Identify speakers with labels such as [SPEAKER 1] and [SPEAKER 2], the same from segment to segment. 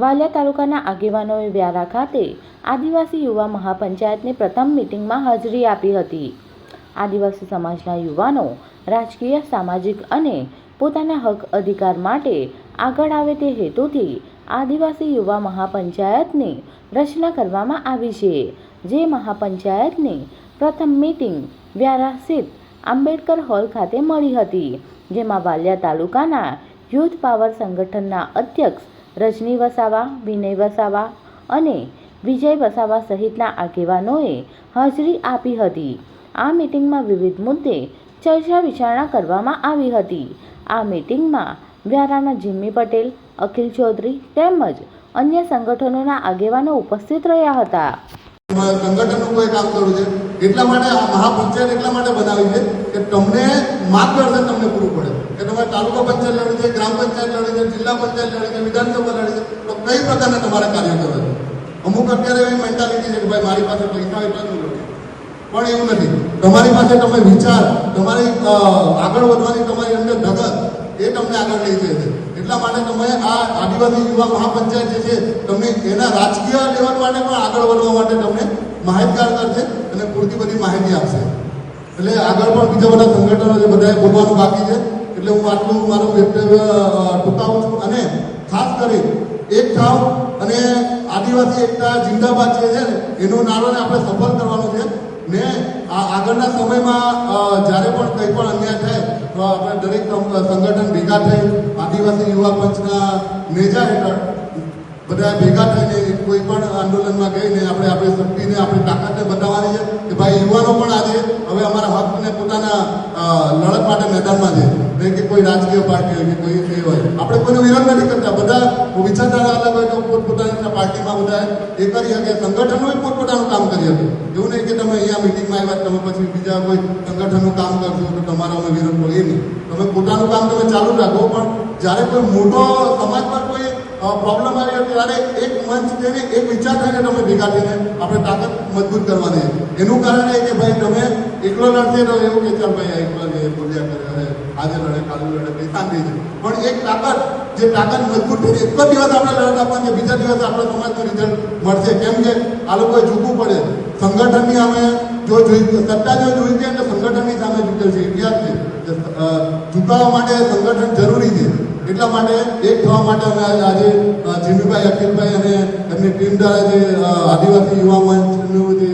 [SPEAKER 1] વાલિયા તાલુકાના આગેવાનોએ વ્યારા ખાતે આદિવાસી યુવા મહાપંચાયતની પ્રથમ મિટિંગમાં હાજરી આપી હતી. આદિવાસી સમાજના યુવાનો રાજકીય, સામાજિક અને પોતાના હક અધિકાર માટે આગળ આવે તે હેતુથી આદિવાસી યુવા મહાપંચાયતની રચના કરવામાં આવી છે, જે મહાપંચાયતની પ્રથમ મિટિંગ વ્યારા સ્થિત આંબેડકર હોલ ખાતે મળી હતી, જેમાં વાલિયા તાલુકાના યુથ પાવર સંગઠનના અધ્યક્ષ રજની વસાવા, વિનય વસાવા અને વિજય વસાવા સહિતના આગેવાનોએ હાજરી આપી હતી. આ મીટિંગમાં વિવિધ મુદ્દે ચર્ચા વિચારણા કરવામાં આવી હતી. આ મિટિંગમાં વ્યારાના જિમ્મી પટેલ, અખિલ ચૌધરી તેમજ અન્ય સંગઠનોના આગેવાનો ઉપસ્થિત રહ્યા હતા.
[SPEAKER 2] સંગઠનનું કોઈ કામ કરવું છે? એટલા માટે આ મહાપંચાયત એટલા માટે બનાવી છે કે તમને માર્ગદર્શન તમને પૂરું પડે. કે તમારે તાલુકા પંચાયત લડવી છે, ગ્રામ પંચાયત લડે છે, જિલ્લા પંચાયત લડે છે, વિધાનસભા લડે છે, તો કઈ પ્રકારના તમારે કાર્ય કરવા છે? અમુક અત્યારે એવી મેન્ટાલિટી છે કે ભાઈ મારી પાસે પૈસા એટલા જ પણ એવું નથી. તમારી પાસે તમે વિચાર, તમારી આગળ વધવાની તમારી અંદર ધગત, એ તમને આગળ લઈ જાય છે. એટલા માટે તમે આ આદિવાસી યુવા મહાપંચાયત જે છે તમને એના રાજકીય લેવલ માટે પણ આગળ વધવા માટે તમને માહિતગાર કરશે અને પૂરતી બધી માહિતી આપશે એટલે આગળ પણ બીજા બધા સંગઠનો છે, બધાએ બોલવાનું બાકી છે. એટલે હું આટલું મારું વક્તવ્ય ટૂંકાવું છું. અને ખાસ કરી એક થાવ અને આદિવાસી એકતા જિંદાબાદ જે છે ને, એનો નારોને આપણે સફળ કરવાનો છે. ને આ આગળના સમયમાં જ્યારે પણ કંઈ પણ અન્યાય થાય, તો આપણે દરેક સંગઠન ભેગા થઈ, આદિવાસી યુવા પંચના નેજા હેઠળ બધા ભેગા થઈને કોઈ પણ આંદોલનમાં ગઈને આપણે આપણી શક્તિને, આપણી તાકાતને બતાવવાની છે કે ભાઈ યુવાનો પણ આજે હવે અમારા હકને પોતાના અ, લડત માટે મેદાનમાં છે. કે કોઈ રાજકીય પાર્ટી હોય કે કોઈ એ હોય. આપણે કોઈનો વિરોધ નથી કરતા. બધા વિચારધારા અલગ હોય પોતપોતાની પાર્ટીમાં બધા એ કરી શકે સંગઠનોએ પોતપોતાનું કામ કરી શકે એવું નહીં કે તમે અહીંયા મિટિંગમાં આવ્યા, તમે પછી બીજા કોઈ સંગઠનનું કામ કરશો તો તમારો અમે વિરોધ કરો. એ નહીં. તમે પોતાનું કામ તમે ચાલુ રાખો, પણ જ્યારે કોઈ મોટો સમાજ પર કોઈ પ્રોબ્લેમ આવી હોય ત્યારે એક મંચ થઈને એક વિચાર થઈને તમે ભેગા થઈને આપણે તાકાત મજબૂત કરવાની એનું કારણ એ કે ભાઈ તમે એકલો લડશે તો એવું કે ચાલ ભાઈ એકલો બોલ્યા કરે આજે લડે, કાલે લડે શાંતિ છે. પણ એક તાકાત જે તાકાત મજબૂત થઈને એક જ દિવસ આપણે લડત આપવાની બીજા દિવસ આપણે સમાજનું રિઝલ્ટ મળશે. કેમ કે આ લોકોએ ઝૂકવું પડે. સંગઠનની અમે જો જોઈ સત્તા જો જોઈ છે એટલે સંગઠનની સામે ઝૂકેલ છે. ઇતિહાસ છે કે, માટે સંગઠન જરૂરી છે. એટલા માટે એક થવા માટે અમે આજે અ, જીમીભાઈ અખિલભાઈ અને એમની ટીમ દ્વારા જે આદિવાસી યુવા મંચનું જે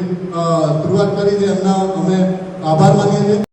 [SPEAKER 2] શરૂઆત કરી છે એમના અમે આભાર માનીએ છીએ.